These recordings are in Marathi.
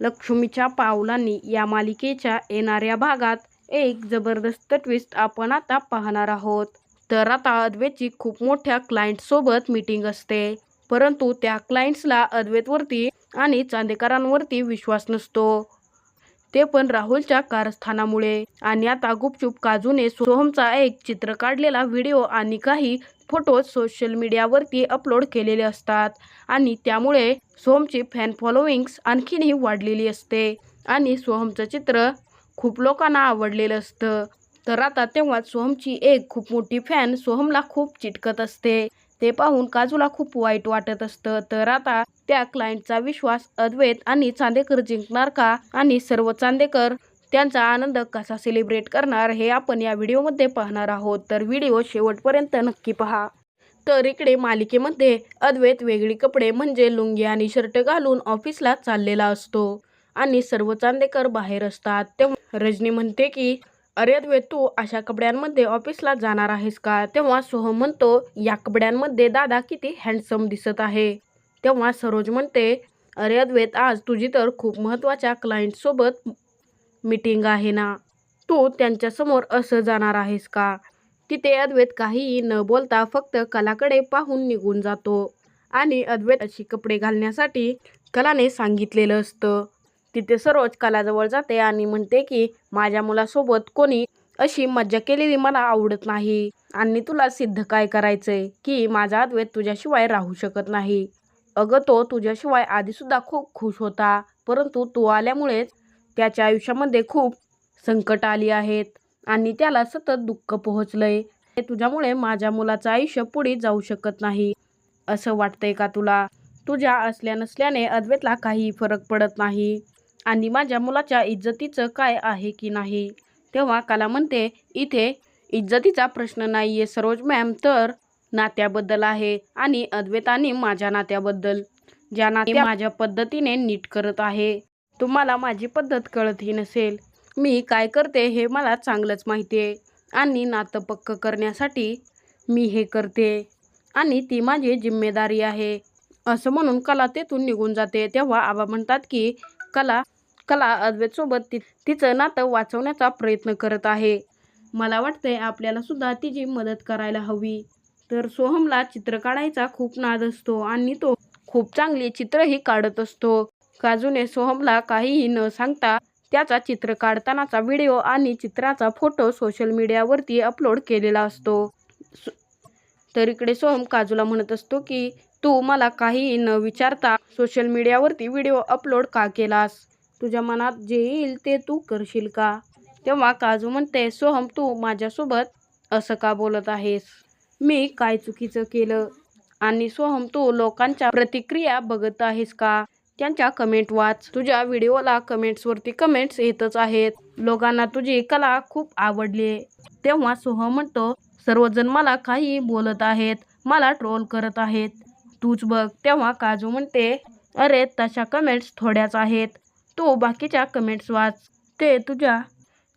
लक्ष्मीच्या पावलांनी या मालिकेच्या येणाऱ्या भागात एक जबरदस्त ट्विस्ट आपण आता पाहणार आहोत. तर आता अद्वैतची खूप मोठ्या क्लायंटसोबत मीटिंग असते. परंतु त्या क्लायंट्सला अद्वैतवरती आणि चांदेकरांवरती विश्वास नसतो. ते पण राहुलच्या कारस्थानामुळे. आणि आता गुपचूप काजूने सोहमचा एक चित्र काढलेला व्हिडिओ आणि काही फोटो सोशल मीडियावरती अपलोड केलेले असतात. आणि त्यामुळे सोहमची फॅन फॉलोविंग्स आणखीनही वाढलेली असते. आणि सोहमचं चित्र खूप लोकांना आवडलेलं असतं. तर आता तेव्हा सोहमची एक खूप मोठी फॅन सोहमला खूप चिटकत असते. ते पाहून काजूला खूप वाईट वाटत असतं. तर आता त्या क्लायंटचा विश्वास अद्वैत आणि चांदेकर जिंकणार का? आणि सर्व चांदेकर त्यांचा आनंद कसा सेलिब्रेट करणार हे आपण या व्हिडिओमध्ये पाहणार आहोत. तर व्हिडिओ शेवटपर्यंत नक्की पहा. तर इकडे मालिकेमध्ये अद्वैत वेगळी कपडे म्हणजे लुंगी आणि शर्ट घालून ऑफिसला चाललेला असतो. आणि सर्व चांदेकर बाहेर असतात. तेव्हा रजनी म्हणते की अरे अद्वैत तू अशा कपड्यांमध्ये ऑफिसला जाणार आहेस का? तेव्हा सोहम म्हणतो या कपड्यांमध्ये दादा किती हँडसम दिसत आहे. तेव्हा सरोज म्हणते अरे अद्वैत आज तुझी तर खूप महत्त्वाच्या क्लायंटसोबत मीटिंग आहे ना. तू त्यांच्यासमोर असं जाणार आहेस का? तिथे अद्वैत काहीही न बोलता फक्त कलाकडे पाहून निघून जातो. आणि अद्वैत अशी कपडे घालण्यासाठी कलाने सांगितलेलं असतं. तिथे सरोज कलाजवळ जाते आणि म्हणते की माझ्या मुलासोबत कोणी अशी मज्जा केलेली मला आवडत नाही. आणि तुला सिद्ध काय करायचंय की माझा अद्वैत तुझ्याशिवाय राहू शकत नाही. अगं तो तुझ्याशिवाय आधीसुद्धा खूप खुश होता परंतु तू आल्यामुळेच त्याच्या आयुष्यामध्ये खूप संकट आली आहेत आणि त्याला सतत दुःख पोहोचलंय. तुझ्यामुळे माझ्या मुलाचं आयुष्य पुढे जाऊ शकत नाही. असं वाटतंय का तुला? तुझ्या असल्या नसल्याने अद्वैतला काही फरक पडत नाही. आणि माझ्या मुलाच्या इज्जतीचं काय आहे की नाही? तेव्हा कला म्हणते इथे इज्जतीचा प्रश्न नाही आहे सरोज मॅम तर नात्याबद्दल आहे आणि अद्वैत आणि माझ्या नात्याबद्दल. ज्या नाते माझ्या पद्धतीने नीट करत आहे. तुम्हाला माझी पद्धत कळतही नसेल. मी काय करते हे मला चांगलंच माहिती आहे आणि नातं पक्क करण्यासाठी मी हे करते. आणि ती माझी जिम्मेदारी आहे. असं म्हणून कला तेथून निघून जाते. तेव्हा आबा म्हणतात की कला कला अद्वैतसोबत ति तिचं नातं वाचवण्याचा प्रयत्न करत आहे. मला वाटतंय आपल्याला सुद्धा तिची मदत करायला हवी. तर सोहमला चित्र काढायचा खूप नाद असतो आणि तो खूप चांगली चित्रही काढत असतो. काजूने सोहमला काहीही न सांगता त्याचा चित्र काढतानाचा व्हिडिओ आणि चित्राचा फोटो सोशल मीडियावरती अपलोड केलेला असतो. तर इकडे सोहम काजूला म्हणत असतो की तू मला काहीही न विचारता सोशल मीडियावरती व्हिडिओ अपलोड का केलास? तुझ्या मनात जे येईल ते तू करशील का? तेव्हा काजू म्हणते सोहम तू माझ्यासोबत असं का बोलत आहेस? मी काय चुकीचं केलं? आणि सोहम तू लोकांच्या प्रतिक्रिया बघत आहेस का? त्यांच्या कमेंट वाच. तुझ्या व्हिडिओला कमेंट्सवरती कमेंट्स येतच आहेत. लोकांना तुझी कला खूप आवडली तेव्हा सोहम म्हणतो सर्वजण मला काही बोलत आहेत मला ट्रोल करत आहेत. तूच बघ. तेव्हा काजू म्हणते अरे तशा कमेंट्स थोड्याच आहेत. तू बाकीच्या कमेंट्स वाच ते तुझ्या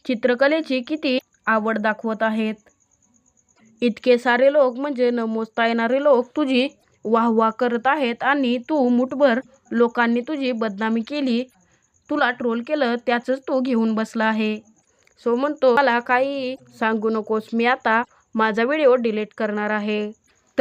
चित्रकलेची किती आवड दाखवत आहेत. इतके सारे लोक म्हणजे न मोजता येणारे लोक तुझी वाहवा करत आहेत आणि तू मुठभर लोकांनी तुझी बदनामी केली. तुला ट्रोल केलं त्याचंच तू घेऊन बसला आहे. सो म्हणतो मला काही सांगू नकोस मी आता माझा व्हिडिओ डिलीट करणार आहे.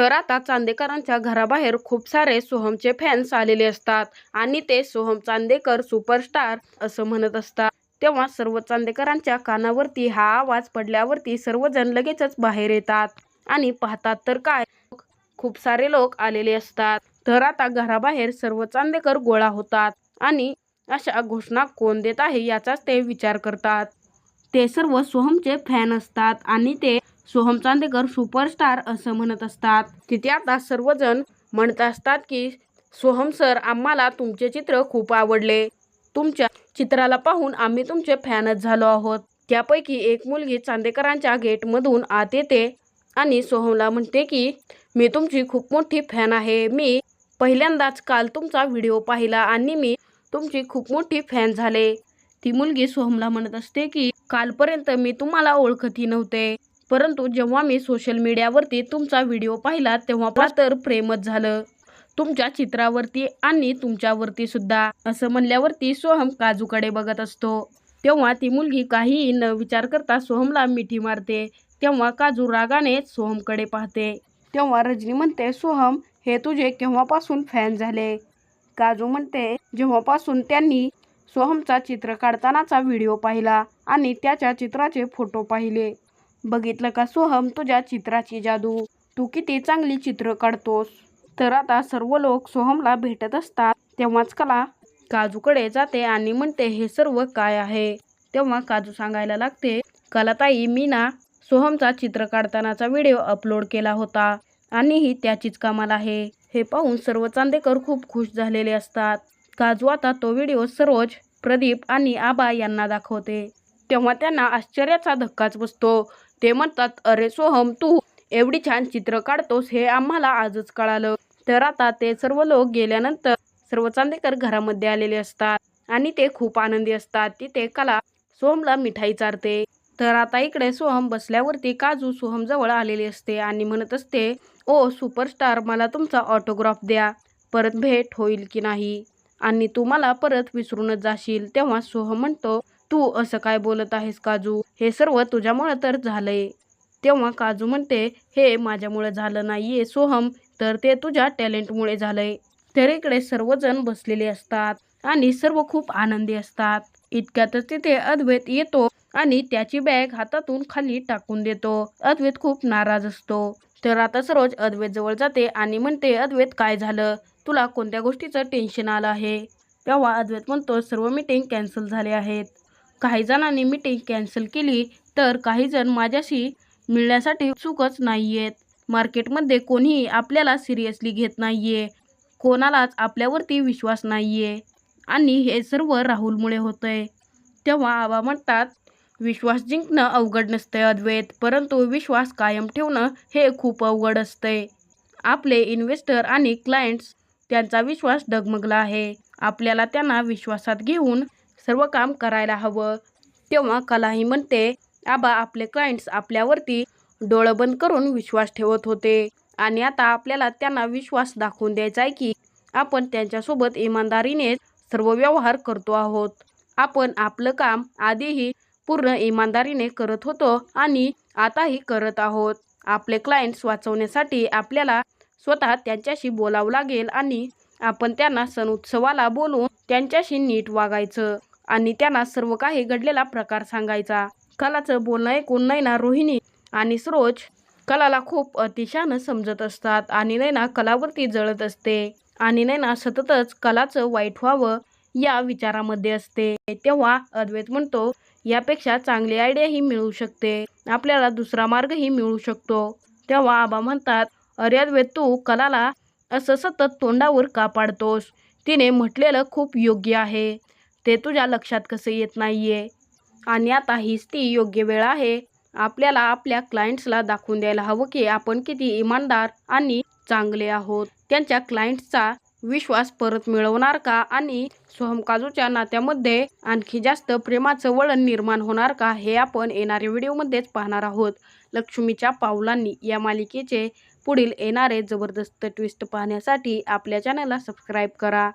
तर आता चांदेकरांच्या घराबाहेर खूप सारे सोहमचे फॅन्स आलेले असतात आणि ते सोहम चांदेकर सुपरस्टार असं म्हणत असतात. तेव्हा सर्व चांदेकरांच्या कानावरती हा आवाज पडल्यावरती सर्वजण लगेचच बाहेर येतात आणि पाहतात तर काय? खूप सारे लोक आलेले असतात. तर आता घराबाहेर सर्व चांदेकर गोळा होतात आणि अशा घोषणा कोण देत आहे याचाच ते विचार करतात. ते सर्व सोहमचे फॅन असतात आणि ते सोहम चांदेकर सुपरस्टार असं म्हणत असतात. तिथे आता सर्वजण म्हणत असतात की सोहम सर आम्हाला तुमचे चित्र खूप आवडले. तुमच्या चित्राला पाहून आम्ही तुमचे फॅनच झालो आहोत. त्यापैकी एक मुलगी चांदेकरांच्या गेटमधून आत येते आणि सोहमला म्हणते की मी तुमची खूप मोठी फॅन आहे. मी पहिल्यांदाच काल तुमचा व्हिडिओ पाहिला आणि मी तुमची खूप मोठी फॅन झाले. ती मुलगी सोहमला म्हणत असते की कालपर्यंत मी तुम्हाला ओळखतही नव्हते. परंतु जेव्हा मी सोशल मीडियावरती तुमचा व्हिडिओ पाहिला तेव्हा तर प्रेमच झालं. तुमच्या चित्रावरती आणि तुमच्यावरती सुद्धा. असं म्हणल्यावरती सोहम काजूकडे बघत असतो. तेव्हा ती मुलगी काहीही न विचार करता सोहमला मिठी मारते. तेव्हा काजू रागाने सोहमकडे पाहते. तेव्हा रजनी म्हणते सोहम हे तुझे केव्हापासून फॅन झाले? काजू म्हणते जेव्हापासून त्यांनी सोहमचा चित्र काढतानाचा व्हिडिओ पाहिला आणि त्याच्या चित्राचे फोटो पाहिले. बघितलं का? सोहम तुझ्या चित्राची जादू. तू किती चांगली चित्र काढतोस. तर आता सर्व लोक सोहमला भेटत असतात. तेव्हाच कला काजूकडे जाते आणि म्हणते हे सर्व काय आहे? तेव्हा काजू सांगायला लागते कलाताई मी ना सोहमचा चित्र काढतानाचा व्हिडिओ अपलोड केला होता आणि ही त्याचीच कमाल आहे. हे पाहून सर्व चांदेकर खूप खुश झालेले असतात. काजू आता तो व्हिडिओ सरोज प्रदीप आणि आबा यांना दाखवते. तेव्हा त्यांना आश्चर्याचा धक्काच बसतो. ते म्हणतात अरे सोहम तू एवढी छान चित्र काढतोस हे आम्हाला आजच कळालं. तर आता ते सर्व लोक गेल्यानंतर सर्व चांदेकर घरामध्ये आलेले असतात आणि ते खूप आनंदी असतात. तिथे कला सोहमला मिठाई चारते. तर आता इकडे सोहम बसल्यावरती काजू सोहम जवळ आलेली असते आणि म्हणत असते ओ सुपरस्टार मला तुमचा ऑटोग्राफ द्या. परत भेट होईल की नाही? आणि तू मला परत विसरूनच जाशील. तेव्हा सोहम म्हणतो तू असं काय बोलत आहेस काजू? हे सर्व तुझ्यामुळं तर झालंय. तेव्हा काजू म्हणते हे माझ्यामुळे झालं नाहीये सोहम. तर ते तुझ्या टॅलेंटमुळे झालंय. तर इकडे सर्वजण बसलेले असतात आणि सर्व खूप आनंदी असतात. इतक्यातच तिथे अद्वैत येतो आणि त्याची बॅग हातातून खाली टाकून देतो. अद्वैत खूप नाराज असतो. तर आता सरोज अद्वैत जवळ जाते आणि म्हणते अद्वैत काय झालं? तुला कोणत्या गोष्टीचं टेन्शन आलं आहे? तेव्हा अद्वैत म्हणतो सर्व मीटिंग कॅन्सल झाले आहेत. काही जणांनी मीटिंग कॅन्सल केली तर काही जण माझ्याशी मिळण्यासाठी उत्सुकच नाही आहेत मार्केटमध्ये कोणीही आपल्याला सिरियसली घेत नाही आहे कोणालाच आपल्यावरती विश्वास नाही आहे आणि हे सर्व राहुलमुळे होतं आहे तेव्हा आबा म्हणतात विश्वास जिंकणं अवघड नसतंय अद्वैत परंतु विश्वास कायम ठेवणं हे खूप अवघड असतंय. आपले इन्व्हेस्टर आणि क्लायंट्स त्यांचा विश्वास डगमगला आहे. आपल्याला त्यांना विश्वासात घेऊन सर्व काम करायला हवं. तेव्हा कलाही म्हणते आबा आपले क्लायंट्स आपल्यावरती डोळं बंद करून विश्वास ठेवत होते. आणि आता आपल्याला त्यांना विश्वास दाखवून द्यायचा आहे की आपण त्यांच्यासोबत इमानदारीने सर्व व्यवहार करतो आहोत. आपण आपलं काम आधीही पूर्ण इमानदारीने करत होतो आणि आताही करत आहोत. आपले क्लायंट्स वाचवण्यासाठी आपल्याला स्वतः त्यांच्याशी बोलावं लागेल आणि आपण त्यांना सण उत्सवाला बोलून त्यांच्याशी नीट वागायचं. आणि त्यांना सर्व काही घडलेला प्रकार सांगायचा. कलाचं बोलणं ऐकून नैना रोहिणी आणि सरोज कलाला खूप अतिशानं समजत असतात आणि नैना कलावरती जळत असते आणि नैना सततच कलाचं वाईट व्हावं या विचारामध्ये असते. तेव्हा अद्वैत म्हणतो यापेक्षा चांगली आयडियाही मिळू शकते. आपल्याला दुसरा मार्गही मिळू शकतो. तेव्हा आबा म्हणतात अरे अद्वैत तू कलाला असं सतत तोंडावर का पाडतोस? तिने म्हटलेलं खूप योग्य आहे. ते तुझ्या लक्षात कसं येत नाहीये? आणि आता हीच ती योग्य वेळ आहे. आपल्याला आपल्या क्लायंट्सला दाखवून द्यायला हवं की आपण किती इमानदार आणि चांगले आहोत. त्यांच्या क्लायंट्सचा विश्वास परत मिळवणार का? आणि सोहम काजूच्या नात्यामध्ये आणखी जास्त प्रेमाचं वळण निर्माण होणार का? हे आपण येणाऱ्या व्हिडिओमध्येच पाहणार आहोत. लक्ष्मीच्या पावलांनी या मालिकेचे पुढील येणारे जबरदस्त ट्विस्ट पाहण्यासाठी आपल्या चॅनलला सबस्क्राईब करा.